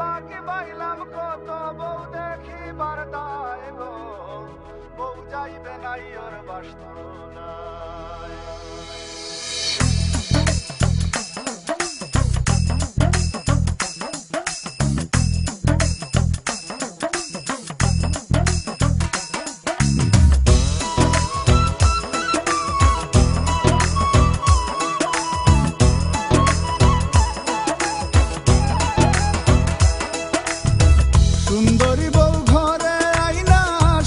বাকি বাইলাম কত বউ দেখিবার দায় গো। বউ যাইবে নাই ওর বাস্তব সুন্দরী বউ ঘরে আইনা,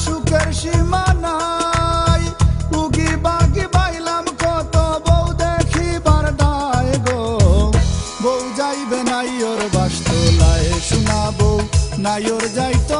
সুখের সীমানাই উগি বাগি বাইলাম, কত বউ দেখিবার দায় গো। বউ যাইবে নাই ওর বাস্তলায় শোনা বউ নাই ওর যাইতো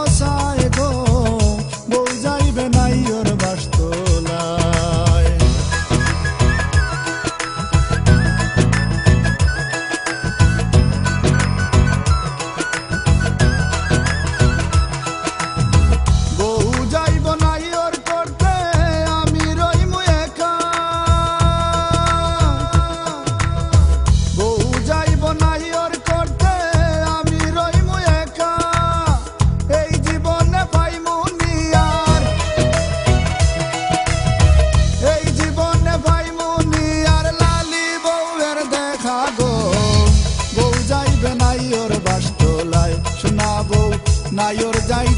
নাই ওর বাস্তলায় তোলায় শোনাবো নাই ওর যাইতো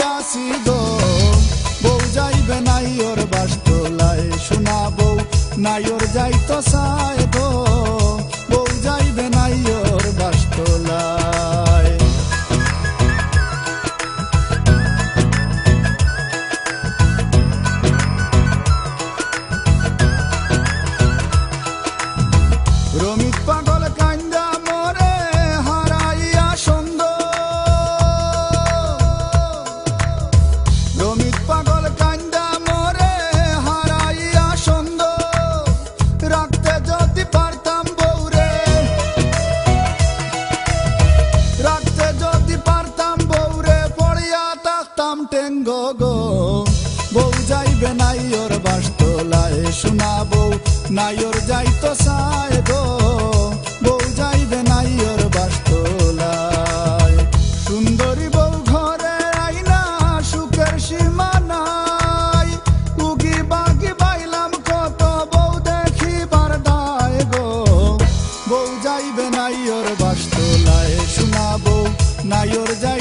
লইয়াছি গো বউ যাইবে নাই ওর বাস্তলায় শোনা বউ নাই ওর যাইতো সায়। বাস্তলায় শোনা বউ নাই ওর যাইতো সায় গো বউ যাইবে নাই ওর বাস্তলায়। সুন্দরী বউ ঘরে আইনা, সুখের সীমা নাই উগি বাগি বাইলাম, কত বউ দেখিবার দায় গো। বউ যাইবে নাই ওর বাস্তলায় শোনা বউ নাই যাই